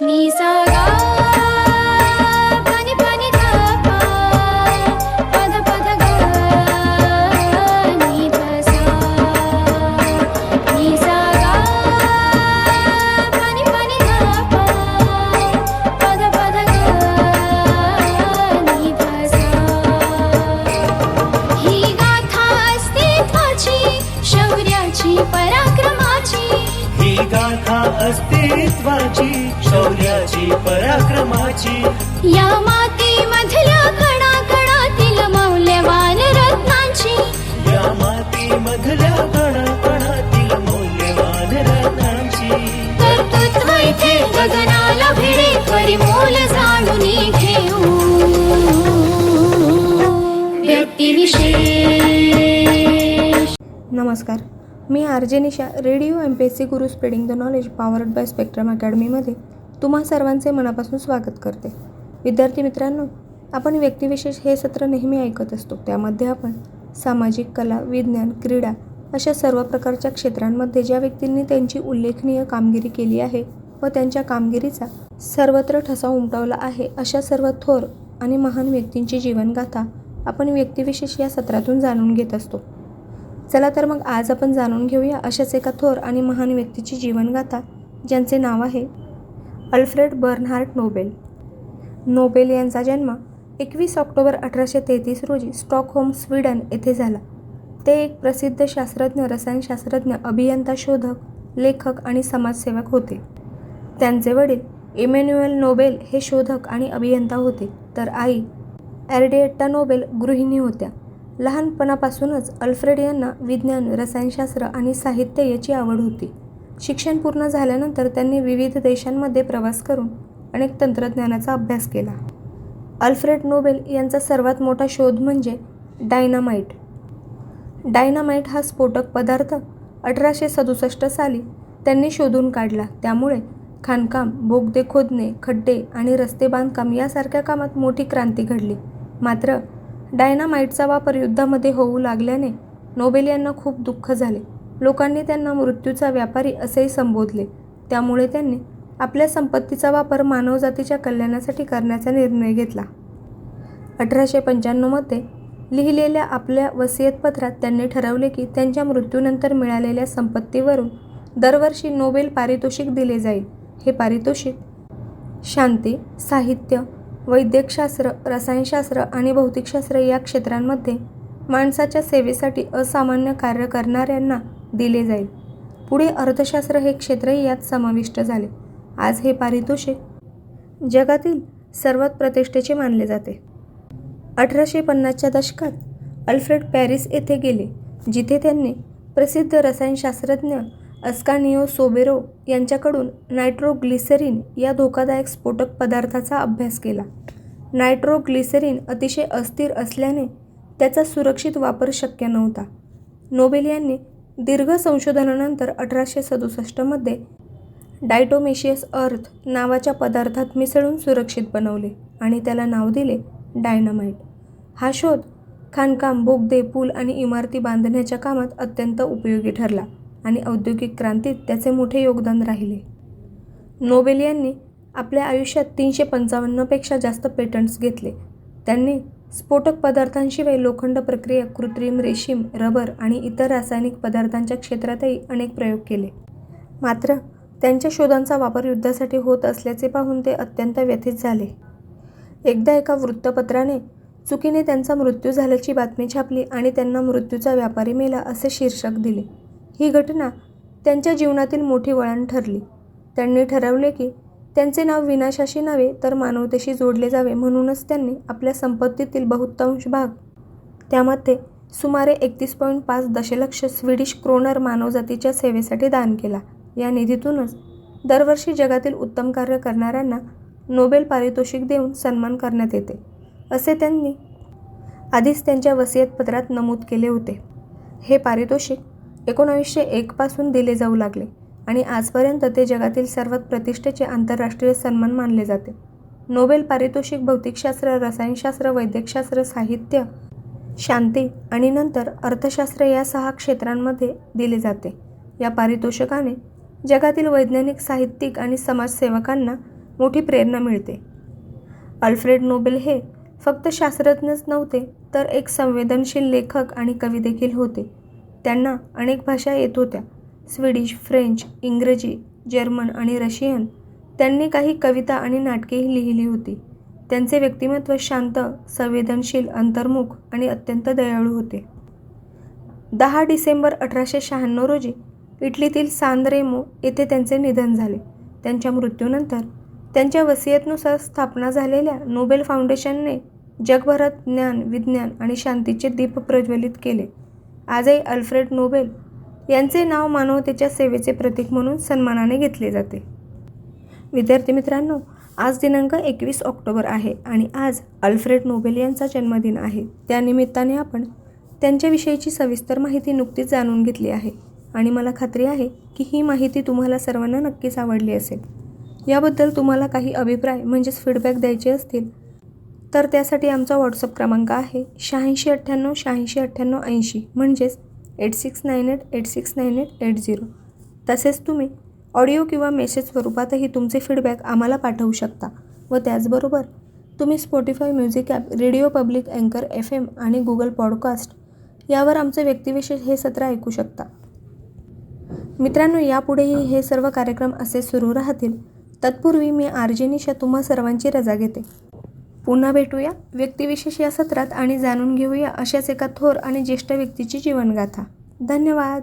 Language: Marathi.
Nisa. गाथा अस्तित्वाची शौर्याची पराक्रमाची. या मातीमधल्या कणा कणातील मौल्यवान रत्नांची. या माती मधल्या कणाकणातील मौल्यवान रत्नांची. कर्तृत्व इथे गगनाला भिडे परिमोल जाणून घेऊ. व्यक्तिविशेष. नमस्कार. मी R J Nisha radio M P S C Guru spreading the knowledge powered by Spectrum अकॅडमीमध्ये तुम्हा सर्वांचे मनापासून स्वागत करते. विद्यार्थी मित्रांनो आपण व्यक्तिविशेष हे सत्र नेहमी ऐकत असतो. त्यामध्ये आपण सामाजिक कला विज्ञान क्रीडा अशा सर्व प्रकारच्या क्षेत्रांमध्ये ज्या व्यक्तींनी त्यांची उल्लेखनीय कामगिरी केली आहे व त्यांच्या कामगिरीचा सर्वत्र ठसा उमटवला आहे अशा सर्व थोर आणि महान व्यक्तींची जीवनगाथा आपण व्यक्तिविशेष या सत्रातून जाणून घेत असतो. चला तर मग आज आपण जाणून घेऊया अशाच एका थोर आणि महान व्यक्तीची जीवनगाथा ज्यांचे नाव आहे अल्फ्रेड बर्नहार्ट नोबेल. नोबेल यांचा जन्म एकवीस ऑक्टोबर अठराशे तेहतीस रोजी स्टॉकहोम स्वीडन येथे झाला. ते एक प्रसिद्ध शास्त्रज्ञ रसायनशास्त्रज्ञ अभियंता शोधक लेखक आणि समाजसेवक होते. त्यांचे वडील इमॅन्युएल नोबेल हे शोधक आणि अभियंता होते. तर आई ॲर्डिएट्टा नोबेल गृहिणी होत्या. लहानपणापासूनच अल्फ्रेड यांना विज्ञान रसायनशास्त्र आणि साहित्य याची आवड होती. शिक्षण पूर्ण झाल्यानंतर त्यांनी विविध देशांमध्ये प्रवास करून अनेक तंत्रज्ञानाचा अभ्यास केला. अल्फ्रेड नोबेल यांचा सर्वात मोठा शोध म्हणजे डायनामाइट. डायनामाइट हा स्फोटक पदार्थ अठराशे सदुसष्ट साली त्यांनी शोधून काढला. त्यामुळे खाणकाम बोगदे खोदणे खड्डे आणि रस्ते बांधकाम यासारख्या कामात मोठी क्रांती घडली. मात्र डायनामाइटचा वापर युद्धामध्ये होऊ लागल्याने नोबेल यांना खूप दुःख झाले. लोकांनी त्यांना मृत्यूचा व्यापारी असेही संबोधले. त्यामुळे त्यांनी आपल्या संपत्तीचा वापर मानवजातीच्या कल्याणासाठी करण्याचा निर्णय घेतला. अठराशे पंच्याण्णवमध्ये लिहिलेल्या आपल्या वसियतपत्रात त्यांनी ठरवले की त्यांच्या मृत्यूनंतर मिळालेल्या संपत्तीवरून दरवर्षी नोबेल पारितोषिक दिले जाईल. हे पारितोषिक शांती साहित्य वैद्यकशास्त्र रसायनशास्त्र आणि भौतिकशास्त्र या क्षेत्रांमध्ये माणसाच्या सेवेसाठी असामान्य कार्य करणाऱ्यांना दिले जाईल. पुढे अर्थशास्त्र हे क्षेत्रही यात समाविष्ट झाले. आज हे पारितोषिक जगातील सर्वात प्रतिष्ठेचे मानले जाते. अठराशे पन्नासच्या दशकात अल्फ्रेड पॅरिस येथे गेले जिथे त्यांनी प्रसिद्ध रसायनशास्त्रज्ञ अस्कानियो सोबेरो यांच्याकडून नायट्रोग्लिसरीन या धोकादायक स्फोटक पदार्थाचा अभ्यास केला. नायट्रोग्लिसरीन अतिशय अस्थिर असल्याने त्याचा सुरक्षित वापर शक्य नव्हता. नोबेल यांनी दीर्घ संशोधनानंतर अठराशे सदुसष्टमध्ये डायटोमेशियस अर्थ नावाच्या पदार्थात मिसळून सुरक्षित बनवले आणि त्याला नाव दिले डायनामाइट. हा शोध खाणकाम बोगदे पूल आणि इमारती बांधण्याच्या कामात अत्यंत उपयोगी ठरला. आणि औद्योगिक क्रांतीत त्याचे मोठे योगदान राहिले. नोबेल यांनी आपल्या आयुष्यात तीनशे पंचावन्नपेक्षा जास्त पेटंट्स घेतले. त्यांनी स्फोटक पदार्थांशिवाय लोखंड प्रक्रिया कृत्रिम रेशीम रबर आणि इतर रासायनिक पदार्थांच्या क्षेत्रातही अनेक प्रयोग केले. मात्र त्यांच्या शोधांचा वापर युद्धासाठी होत असल्याचे पाहून ते अत्यंत व्यथित झाले. एकदा एका वृत्तपत्राने चुकीने त्यांचा मृत्यू झाल्याची बातमी छापली आणि त्यांना मृत्यूचा व्यापारी मेला असे शीर्षक दिले. ही घटना त्यांच्या जीवनातील मोठी वळण ठरली. त्यांनी ठरवले की त्यांचे नाव विनाशाशी नव्हे तर मानवतेशी जोडले जावे म्हणूनच त्यांनी आपल्या संपत्तीतील बहुतांश भाग त्यामध्ये सुमारे एकतीस पॉईंट पाच दशलक्ष स्वीडिश क्रोनर मानवजातीच्या सेवेसाठी दान केला. या निधीतूनच दरवर्षी जगातील उत्तम कार्य करणाऱ्यांना नोबेल पारितोषिक देऊन सन्मान करण्यात येते असे त्यांनी आधीच त्यांच्या वसियतपत्रात नमूद केले होते. हे पारितोषिक एकोणावीसशे एकपासून दिले जाऊ लागले आणि आजपर्यंत ते जगातील सर्वात प्रतिष्ठेचे आंतरराष्ट्रीय सन्मान मानले जाते. नोबेल पारितोषिक भौतिकशास्त्र रसायनशास्त्र वैद्यकशास्त्र साहित्य शांती आणि नंतर अर्थशास्त्र या सहा क्षेत्रांमध्ये दिले जाते. या पारितोषिकाने जगातील वैज्ञानिक साहित्यिक आणि समाजसेवकांना मोठी प्रेरणा मिळते. अल्फ्रेड नोबेल हे फक्त शास्त्रज्ञच नव्हते तर एक संवेदनशील लेखक आणि कवी देखील होते. त्यांना अनेक भाषा येत होत्या. स्वीडिश फ्रेंच इंग्रजी जर्मन आणि रशियन. त्यांनी काही कविता आणि नाटकेही लिहिली होती. त्यांचे व्यक्तिमत्व शांत संवेदनशील अंतर्मुख आणि अत्यंत दयाळू होते. दहा डिसेंबर अठराशे शहाण्णव रोजी इटलीतील सांद्रेमो येथे त्यांचे निधन झाले. त्यांच्या मृत्यूनंतर त्यांच्या वसियतनुसार स्थापना झालेल्या नोबेल फाउंडेशनने जगभरात ज्ञान विज्ञान आणि शांतीचे दीप प्रज्वलित केले. आजही अल्फ्रेड नोबेल यांचे नाव मानवतेच्या सेवेचे प्रतीक म्हणून सन्मानाने घेतले जाते. विद्यार्थी मित्रांनो आज दिनांक एकवीस ऑक्टोबर आहे आणि आज अल्फ्रेड नोबेल यांचा जन्मदिन आहे. त्यानिमित्ताने आपण त्यांच्याविषयीची सविस्तर माहिती नुकतीच जाणून घेतली आहे आणि मला खात्री आहे की ही माहिती तुम्हाला सर्वांना नक्कीच आवडली असेल. याबद्दल तुम्हाला काही अभिप्राय म्हणजेच फीडबॅक द्यायचे असतील तर त्यासाठी आमचा व्हॉट्सअप क्रमांक आहे शहाऐंशी अठ्ठ्याण्णव शहाऐंशी अठ्ठ्याण्णव ऐंशी म्हणजेच eight six nine eight eight six nine eight eight zero तसेच तुम्ही ऑडिओ किंवा मेसेज स्वरूपातही तुमचे फीडबॅक आम्हाला पाठवू शकता व त्याचबरोबर तुम्ही Spotify music app radio public अँकर एफ एम आणि गुगल पॉडकास्ट यावर आमचे व्यक्तिविशेष हे सत्र ऐकू शकता. मित्रांनो यापुढेही हे सर्व कार्यक्रम असे सुरू राहतील. तत्पूर्वी मी आर्जेनिशा तुम्हा सर्वांची रजा घेते. पुन्हा भेटूया. व्यक्तिविशेष या सत्रात आणि जाणून घेऊया अशाच एका थोर आणि ज्येष्ठ व्यक्तीची जीवनगाथा. धन्यवाद.